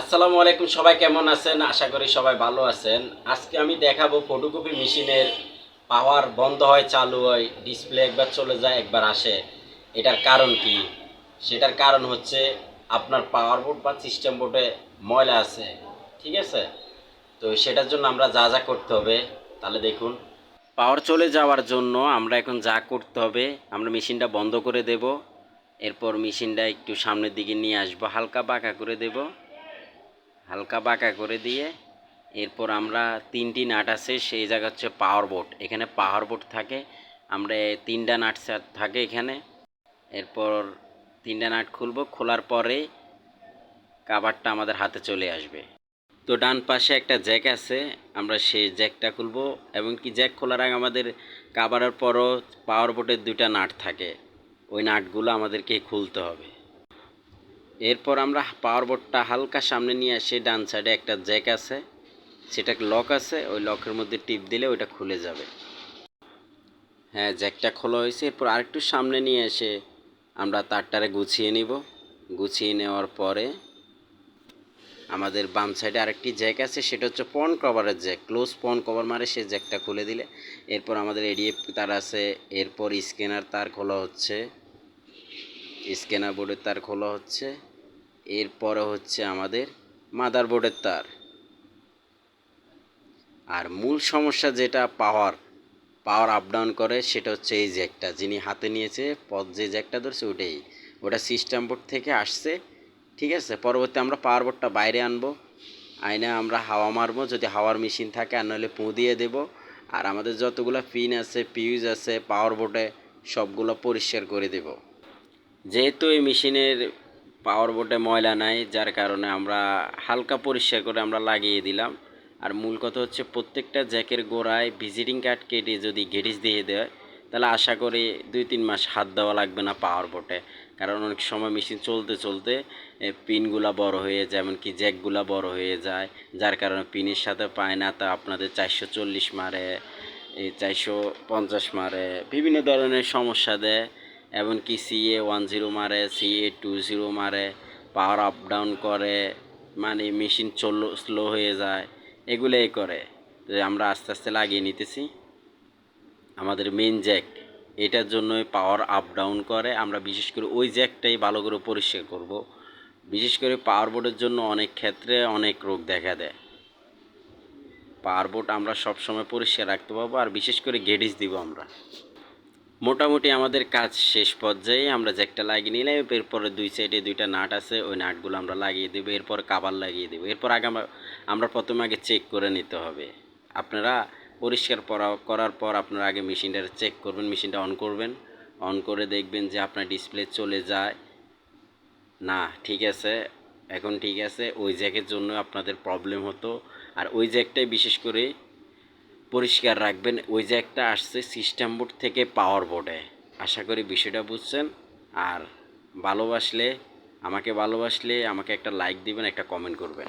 আসসালামু আলাইকুম, সবাই কেমন আছেন? আশা করি সবাই ভালো আছেন। আজকে আমি দেখাবো ফটোকপি মেশিনের পাওয়ার বন্ধ হয়, চালু হয় ডিসপ্লে একবার চলে যায়, একবার আসে। এটার কারণ কি? সেটার কারণ হচ্ছে আপনার পাওয়ার বোর্ড বা সিস্টেম বোর্ডে ময়লা আছে, ঠিক আছে? তো সেটার জন্য আমরা যা যা করতে হবে, তাহলে দেখুন। পাওয়ার চলে যাওয়ার জন্য আমরা এখন যা করতে হবে, আমরা মেশিনটা বন্ধ করে দেব। এরপর মেশিনটা একটু সামনের দিকে নিয়ে আসব, হালকা বাঁকা করে দেব। হালকা বাঁকা করে দিয়ে এরপর আমরা তিনটি নাট আছে, সেই জায়গা হচ্ছে পাওয়ার বোর্ড এখানে পাওয়ার বোর্ড থাকে, আমরা তিনটা নাট থাকে এখানে। এরপর তিনটা নাট খুলবো, খোলার পরে কাবারটা আমাদের হাতে চলে আসবে। তো ডান পাশে একটা জ্যাক আছে, আমরা সেই জ্যাকটা খুলব এবং কি জ্যাক খোলার আগে আমাদের কাবারের পরও পাওয়ার বোর্ডের দুইটা নাট থাকে। ওই নাটগুলো আমাদেরকে খুলতে হবে। এরপর আমরা পাওয়ার বোর্ডটা হালকা সামনে নিয়ে আসে, ডান সাইডে একটা জ্যাক আছে সেটা লক আছে, ওই লকের মধ্যে টিপ দিলে ওইটা খুলে যাবে। হ্যাঁ জ্যাকটা খোলা হয়েছে, এরপর আরেকটু সামনে নিয়ে এসে আমরা তারটারে গুছিয়ে নিব। গুছিয়ে নেওয়ার পরে আমাদের বাম সাইডে আরেকটি জ্যাক আছে, সেটা হচ্ছে পন কভারের জ্যাক ক্লোজ পন কভার মারে সে জ্যাকটা খুলে দিলে। এরপর আমাদের এডিএফ তার আছে, এরপর স্ক্যানার তার খোলা হচ্ছে। স্ক্যানার বোর্ডের তার খোলা হচ্ছে। এরপরে হচ্ছে আমাদের মাদার বোর্ডের তার। আর মূল সমস্যা যেটা পাওয়ার পাওয়ার আপ ডাউন করে, সেটা হচ্ছে এই জ্যাকটা যিনি হাতে নিয়েছে, পথ যে জ্যাকটা ধরছে, ওটাই। ওটা সিস্টেম বোর্ড থেকে আসছে, ঠিক আছে? পরবর্তী আমরা পাওয়ার বোর্ডটা বাইরে আনব। আইনে আমরা হাওয়া মারবো, যদি হাওয়ার মেশিন থাকে, আর নাহলে পু দিয়ে দেবো। আর আমাদের যতগুলো পিন আছে পিউজ আছে পাওয়ার বোর্ডে সবগুলো পরিষ্কার করে দেব। যেহেতু এই মেশিনের পাওয়ার বোর্ডে ময়লা নাই, যার কারণে আমরা হালকা পরিষ্কার করে আমরা লাগিয়ে দিলাম। আর মূল কথা হচ্ছে প্রত্যেকটা জ্যাকের গোড়ায় ভিজিটিং কার্ড কেটে যদি গেটিস দিয়ে দেয়, তাহলে আশা করি দুই তিন মাস হাত দেওয়া লাগবে না পাওয়ার বোর্ডে কারণ অনেক সময় মেশিন চলতে চলতে পিনগুলা বড় হয়ে যায়, এমনকি জ্যাকগুলা বড় হয়ে যায়, যার কারণে পিনের সাথে পায় না, তা আপনাদের চারশো চল্লিশ মারে চারশো পঞ্চাশ মারে, বিভিন্ন ধরনের সমস্যা দেয়। এমনকি সিএ ওয়ান জিরো মারে সিএ টু জিরো মারে পাওয়ার আপ ডাউন করে মানে মেশিন চলল স্লো হয়ে যায়, এগুলোই করে। তো আমরা আস্তে আস্তে লাগিয়ে নিতেছি। আমাদের মেন জ্যাক এটার জন্যই পাওয়ার আপ ডাউন করে। আমরা বিশেষ করে ওই জ্যাকটাই ভালো করে পরিষ্কার করব। বিশেষ করে পাওয়ার বোর্ডের জন্য অনেক ক্ষেত্রে অনেক রোগ দেখা দেয়। পাওয়ার বোর্ড আমরা সবসময় পরিষ্কার রাখতে পারব আর বিশেষ করে গেডিস দিব আমরা। মোটামুটি আমাদের কাজ শেষ পর্যায়ে আমরা জ্যাকটা লাগিয়ে নিলাম, এরপরে দুই সাইডে দুইটা নাট আছে, ওই নাটগুলো আমরা লাগিয়ে দেবো, এরপর কাবার লাগিয়ে দেবো। এরপর আগে আমরা প্রথমে আগে চেক করে নিতে হবে। আপনারা পরিষ্কার পরা- করার পর আপনারা আগে মেশিনটা চেক করবেন মেশিনটা অন করবেন। অন করে দেখবেন যে আপনার ডিসপ্লে চলে যায়। না, ঠিক আছে, এখন ঠিক আছে, ওই জ্যাকের জন্য আপনাদের প্রবলেম হতো। আর ওই জ্যাকটাই বিশেষ করে পরিষ্কার রাখবেন। ওই যে একটা আসছে সিস্টেম বোর্ড থেকে পাওয়ার বোর্ডে আশা করি বিষয়টা বুঝছেন। আর ভালোবাসলে, আমাকে ভালোবাসলে আমাকে একটা লাইক দিবেন, একটা কমেন্ট করবেন।